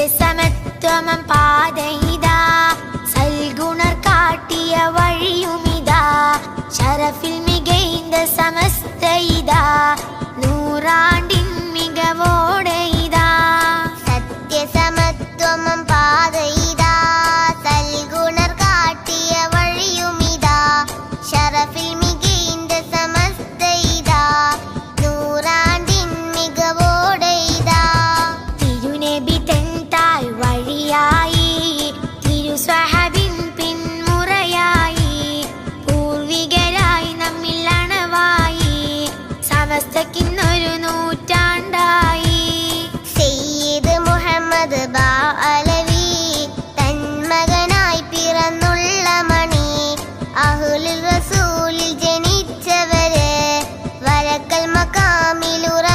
சமத்துவம் பாதை. المكامل رأي